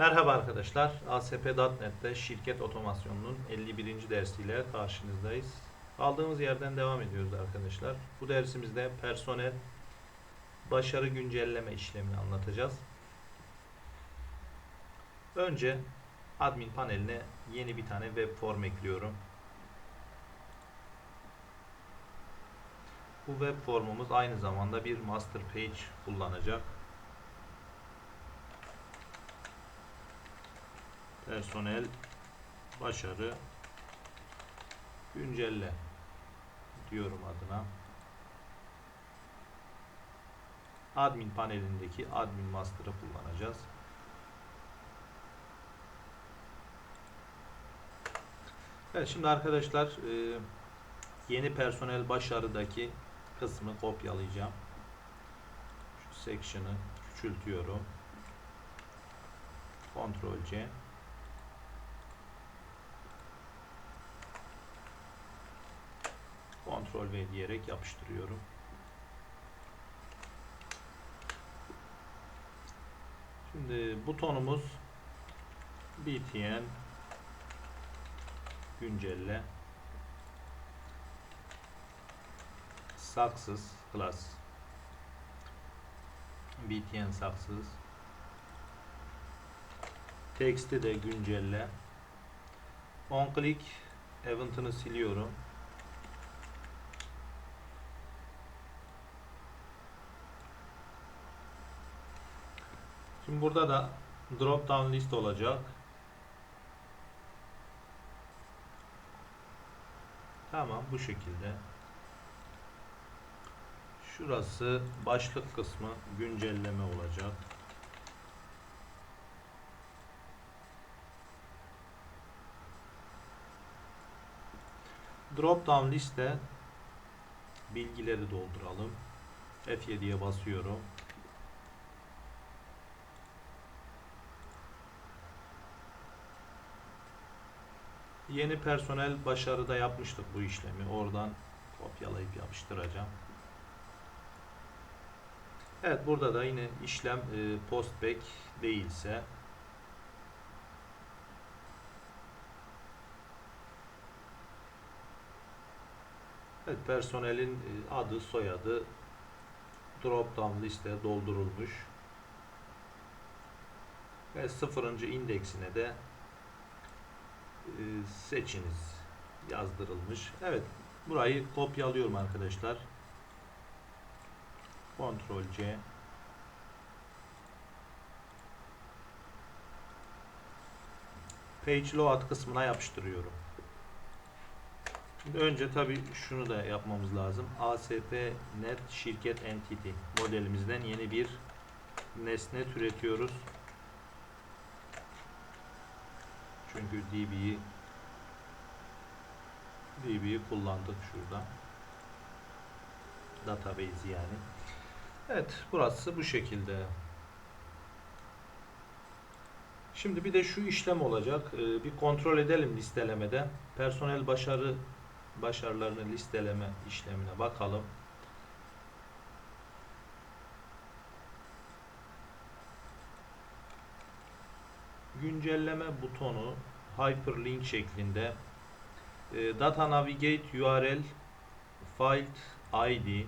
Merhaba arkadaşlar. ASP.NET'te şirket otomasyonunun 51. dersiyle karşınızdayız. Kaldığımız yerden devam ediyoruz arkadaşlar. Bu dersimizde personel başarı güncelleme işlemini anlatacağız. Önce admin paneline yeni bir tane web form ekliyorum. Bu web formumuz aynı zamanda bir master page kullanacak. Personel başarı güncelle diyorum adına. Admin panelindeki admin master'ı kullanacağız. Evet şimdi arkadaşlar e, yeni personel başarıdaki kısmı kopyalayacağım. Şu section'ı küçültüyorum. Ctrl C. Ctrl V diyerek yapıştırıyorum. Şimdi butonumuz btn güncelle. Saksız class btn saksız. Text'i de güncelle. On click event'ını siliyorum Şimdi burada da drop down list olacak. Tamam bu şekilde. Şurası başlık kısmı güncelleme olacak. Drop down liste bilgileri dolduralım. F7'ye basıyorum. Yeni personel başarıda yapmıştık bu işlemi. Oradan kopyalayıp yapıştıracağım. Evet burada da yine işlem e, postback değilse Evet personelin e, adı soyadı drop down liste doldurulmuş. Ve sıfırıncı indeksine de seçiniz yazdırılmış. Evet burayı kopyalıyorum arkadaşlar. Ctrl C Page Load kısmına yapıştırıyorum. Şimdi önce tabi şunu da yapmamız lazım. ASP Net Şirket Entity modelimizden yeni bir nesne türetiyoruz. Çünkü DB'yi DB'yi kullandık şurada. Database yani. Evet, burası bu şekilde. Şimdi bir de şu işlem olacak. Ee, bir kontrol edelim listelemede. Personel başarı başarılarını listeleme işlemine bakalım. Güncelleme butonu hyperlink şeklinde e, data navigate URL file ID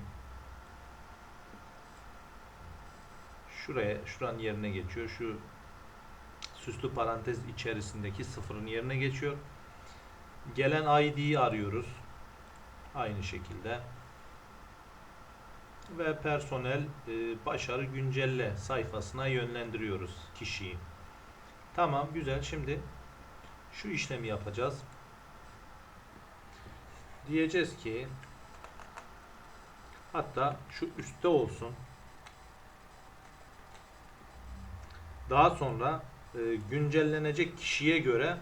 şuraya şuranın yerine geçiyor. Şu süslü parantez içerisindeki sıfırın yerine geçiyor. Gelen ID'yi arıyoruz. Aynı şekilde. Ve personel e, başarı güncelle sayfasına yönlendiriyoruz kişiyi. Tamam güzel. Şimdi şu işlemi yapacağız. Diyeceğiz ki hatta şu üstte olsun. Daha sonra e, güncellenecek kişiye göre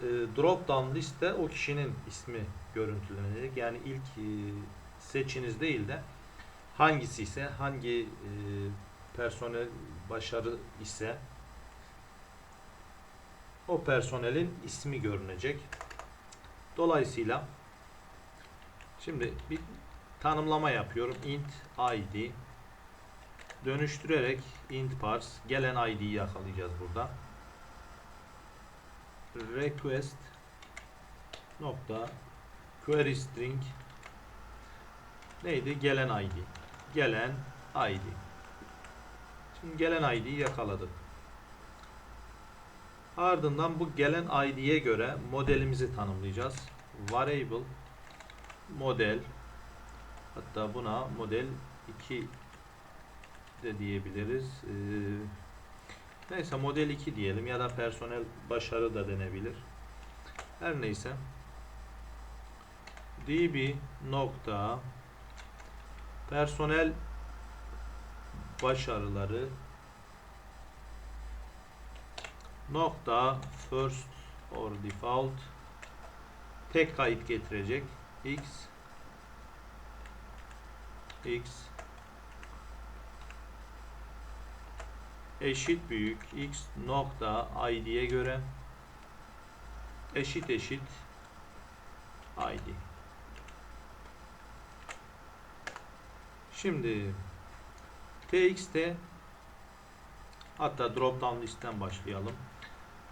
e, drop down liste o kişinin ismi görüntülenecek. Yani ilk e, seçiniz değil de hangisi ise hangi e, personel başarı ise o personelin ismi görünecek. Dolayısıyla şimdi bir tanımlama yapıyorum. int id dönüştürerek int parse gelen id'yi yakalayacağız burada. request nokta query string neydi? Gelen ID. Gelen ID. Şimdi gelen ID'yi yakaladık. Ardından bu gelen ID'ye göre modelimizi tanımlayacağız. Variable model hatta buna model 2 de diyebiliriz. Ee, neyse model 2 diyelim ya da personel başarı da denebilir. Her neyse db nokta personel başarıları nokta first or default. Tek kayıt getirecek. X. X. Eşit büyük. X nokta id'ye göre. Eşit eşit id şimdi tx'te hatta drop down listten başlayalım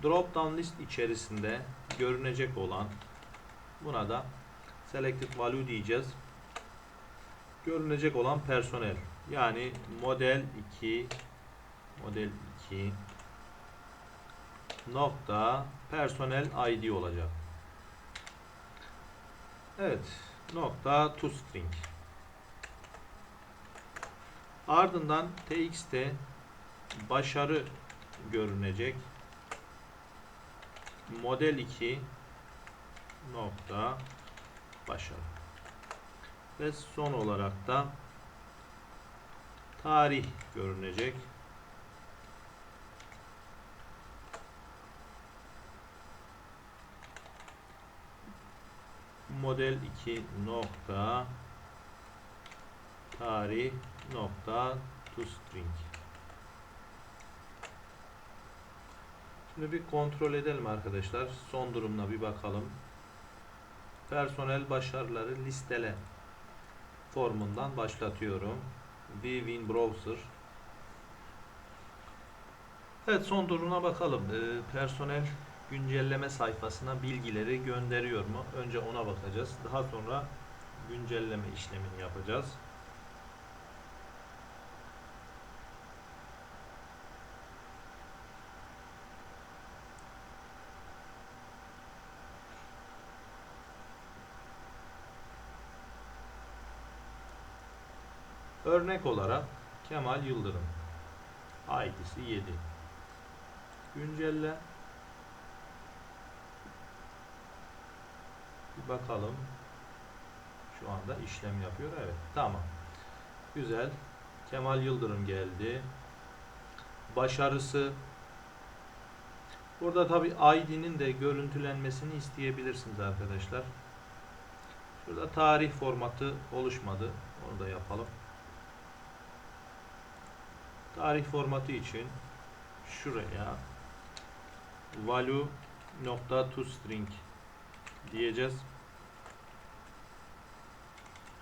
drop down list içerisinde görünecek olan buna da selected value diyeceğiz. Görünecek olan personel yani model 2 model 2 nokta personel id olacak. Evet nokta toString ardından tx'te başarı görünecek model 2 nokta başarı. Ve son olarak da tarih görünecek. Model 2 nokta tarih nokta toString Şimdi bir kontrol edelim arkadaşlar. Son durumuna bir bakalım. Personel başarıları listele formundan başlatıyorum. Vwin Browser. Evet son durumuna bakalım. Ee, personel güncelleme sayfasına bilgileri gönderiyor mu? Önce ona bakacağız. Daha sonra güncelleme işlemini yapacağız. Örnek olarak Kemal Yıldırım. ID'si 7. Güncelle. Bir bakalım. Şu anda işlem yapıyor. Evet. Tamam. Güzel. Kemal Yıldırım geldi. Başarısı. Burada tabi ID'nin de görüntülenmesini isteyebilirsiniz arkadaşlar. Şurada tarih formatı oluşmadı. Onu da yapalım. Tarih formatı için şuraya value nokta toString diyeceğiz.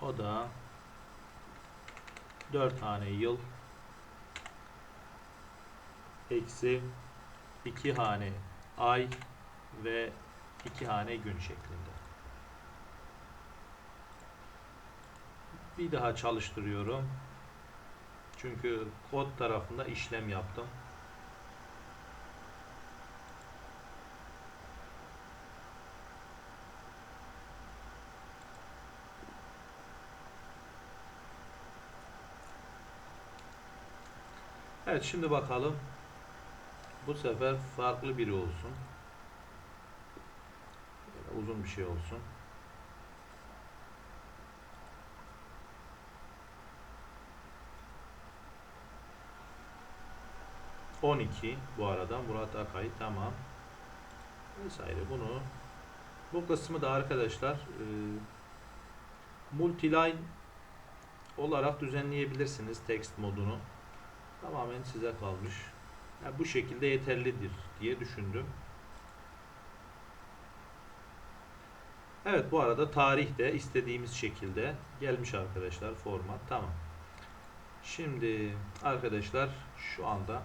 O da 4 hane yıl eksi 2 hane ay ve 2 hane gün şeklinde. Bir daha çalıştırıyorum. Çünkü kod tarafında işlem yaptım. Evet şimdi bakalım. Bu sefer farklı biri olsun. Uzun bir şey olsun. 12 bu arada. Murat Akay tamam. Vesaire bunu. Bu kısmı da arkadaşlar e, multiline olarak düzenleyebilirsiniz text modunu. Tamamen size kalmış. Yani bu şekilde yeterlidir diye düşündüm. Evet bu arada tarih de istediğimiz şekilde gelmiş arkadaşlar format. Tamam. Şimdi arkadaşlar şu anda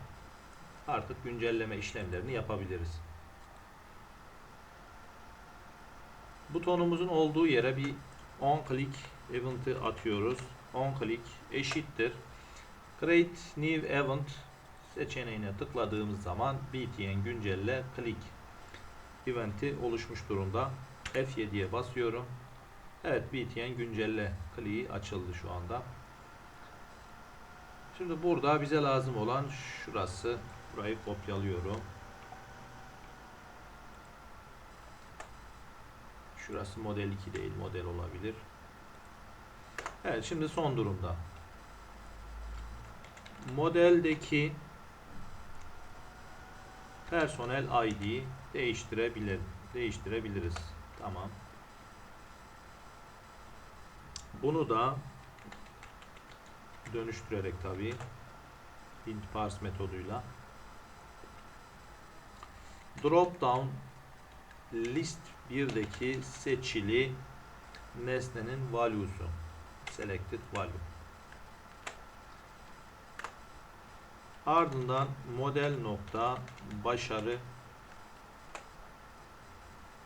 artık güncelleme işlemlerini yapabiliriz. butonumuzun olduğu yere bir on click event'i atıyoruz. On click eşittir. Create new event seçeneğine tıkladığımız zaman btn güncelle click event'i oluşmuş durumda. F7'ye basıyorum. Evet btn güncelle click'i açıldı şu anda. Şimdi burada bize lazım olan şurası. Burayı kopyalıyorum. Şurası model 2 değil, model olabilir. Evet, şimdi son durumda. Modeldeki personel ID değiştirebilir, değiştirebiliriz. Tamam. Bunu da dönüştürerek tabii int parse metoduyla drop down list 1'deki seçili nesnenin value'su. Selected value. Ardından model nokta başarı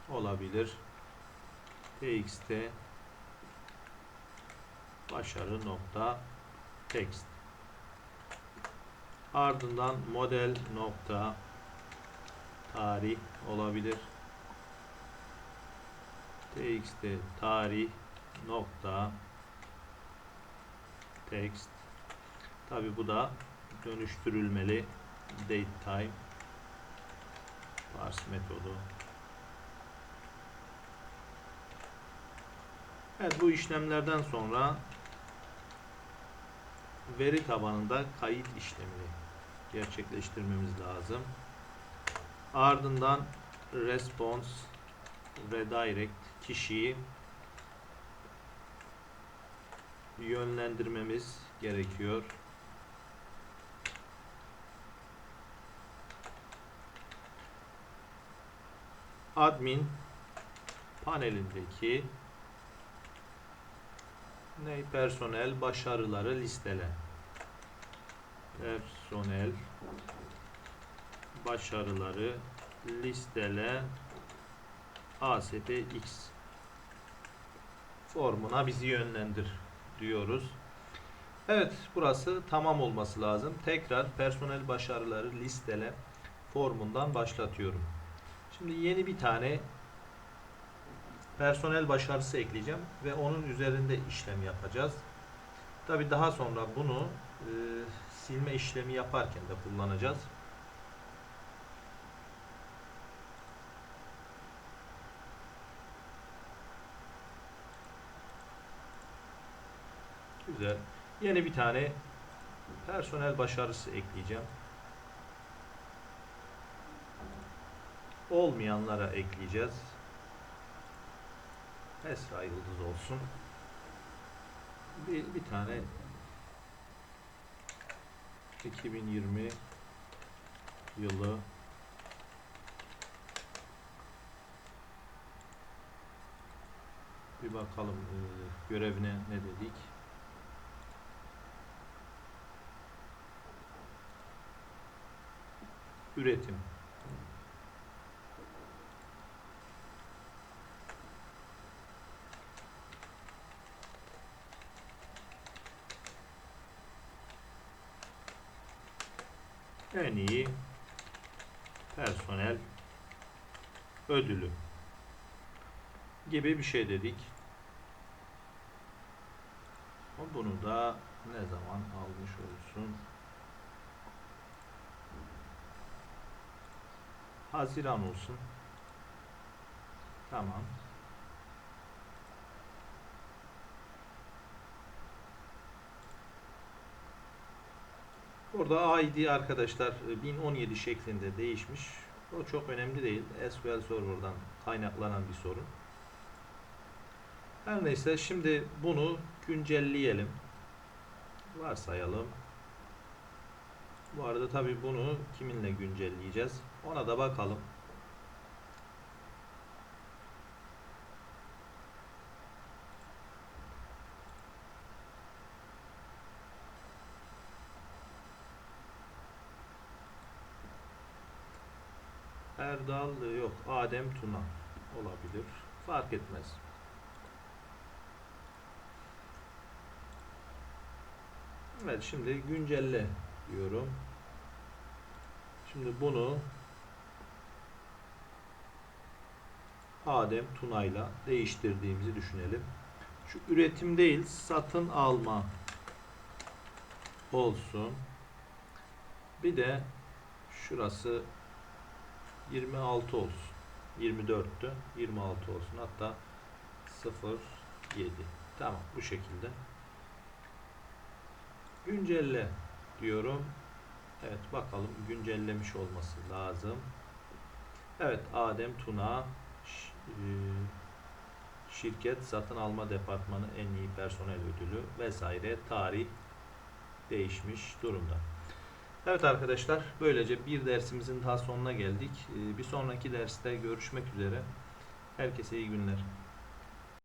olabilir. Txt başarı nokta text. Ardından model nokta tarih olabilir. Txt tarih nokta text. Tabi bu da dönüştürülmeli. Date time. Parse metodu. Evet bu işlemlerden sonra veri tabanında kayıt işlemini gerçekleştirmemiz lazım. Ardından response redirect kişiyi yönlendirmemiz gerekiyor. Admin panelindeki ne personel başarıları listele. Personel başarıları listele ASPX formuna bizi yönlendir diyoruz. Evet burası tamam olması lazım. Tekrar personel başarıları listele formundan başlatıyorum. Şimdi yeni bir tane personel başarısı ekleyeceğim ve onun üzerinde işlem yapacağız. Tabi daha sonra bunu e, silme işlemi yaparken de kullanacağız. Güzel. Yeni bir tane personel başarısı ekleyeceğim. Olmayanlara ekleyeceğiz. Esra Yıldız olsun. Bir, bir tane 2020 yılı bir bakalım e, görevine ne dedik. Üretim. en iyi personel ödülü gibi bir şey dedik. Bunu da ne zaman almış olsun? Haziran olsun. Tamam. Burada ID arkadaşlar e, 1017 şeklinde değişmiş. O çok önemli değil. SQL Server'dan kaynaklanan bir sorun. Her neyse şimdi bunu güncelleyelim. Varsayalım. Bu arada tabi bunu kiminle güncelleyeceğiz? Ona da bakalım. Erdal yok. Adem Tuna olabilir. Fark etmez. Evet şimdi güncelle diyorum. Şimdi bunu Adem Tuna'yla değiştirdiğimizi düşünelim. Şu üretim değil satın alma olsun. Bir de şurası 26 olsun. 24'tü. 26 olsun. Hatta 07. Tamam bu şekilde. Güncelle diyorum. Evet bakalım güncellemiş olması lazım. Evet Adem Tuna şirket satın alma departmanı en iyi personel ödülü vesaire tarih değişmiş durumda. Evet arkadaşlar böylece bir dersimizin daha sonuna geldik. E, Bir sonraki derste görüşmek üzere. Herkese iyi günler.